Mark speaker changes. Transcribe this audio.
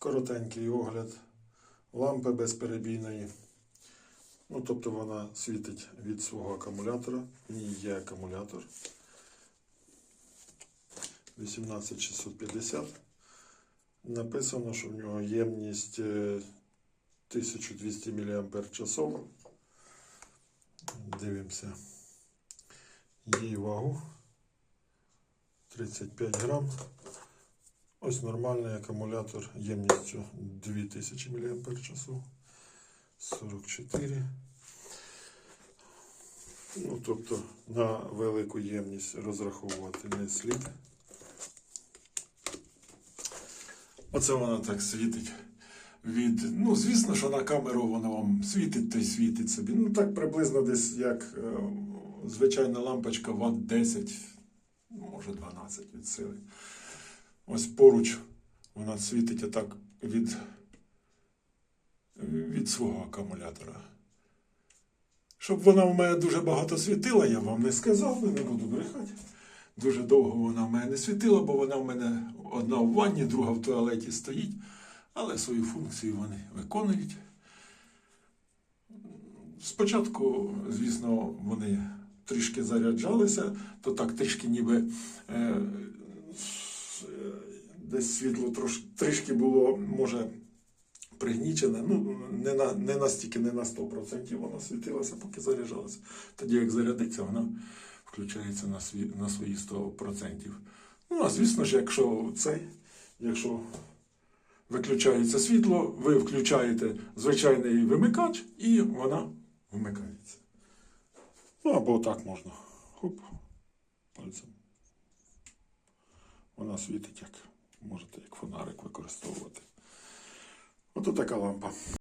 Speaker 1: Коротенький огляд лампи безперебійної. Ну, тобто вона світить від свого акумулятора. В ній є акумулятор 18650. Написано, що в нього ємність е, 1200 мАч. Дивимося. Її вагу 35 грам. Ось нормальний акумулятор ємністю 2000 мАч. 44. Ну, тобто на велику ємність розраховувати не слід. Оце вона так світить. Від, ну, звісно, що на камеру вона вам світить, то й світить собі. Ну, так приблизно десь як е, звичайна лампочка Вт 10, може 12 від сили. Ось поруч вона світить отак від, від свого акумулятора. Щоб вона в мене дуже багато світила, я вам не сказав, не буду брехати. Дуже довго вона в мене не світила, бо вона в мене одна в ванні, друга в туалеті стоїть, але свою функцію вони виконують. Спочатку, звісно, вони трішки заряджалися, то так трішки ніби е, десь світло трош, трішки було, може, пригнічене. Ну, не, на, не настільки, не на 100% воно світилося, поки заряджалося. Тоді, як зарядиться, вона включається на, свій, на свої 100%. Ну, а звісно ж, якщо цей, якщо виключається світло, ви включаєте звичайний вимикач і вона вмикається. Ну, або так можна. Хоп, пальцем. Вона світить як можете як фонарик використовувати. Ото така лампа.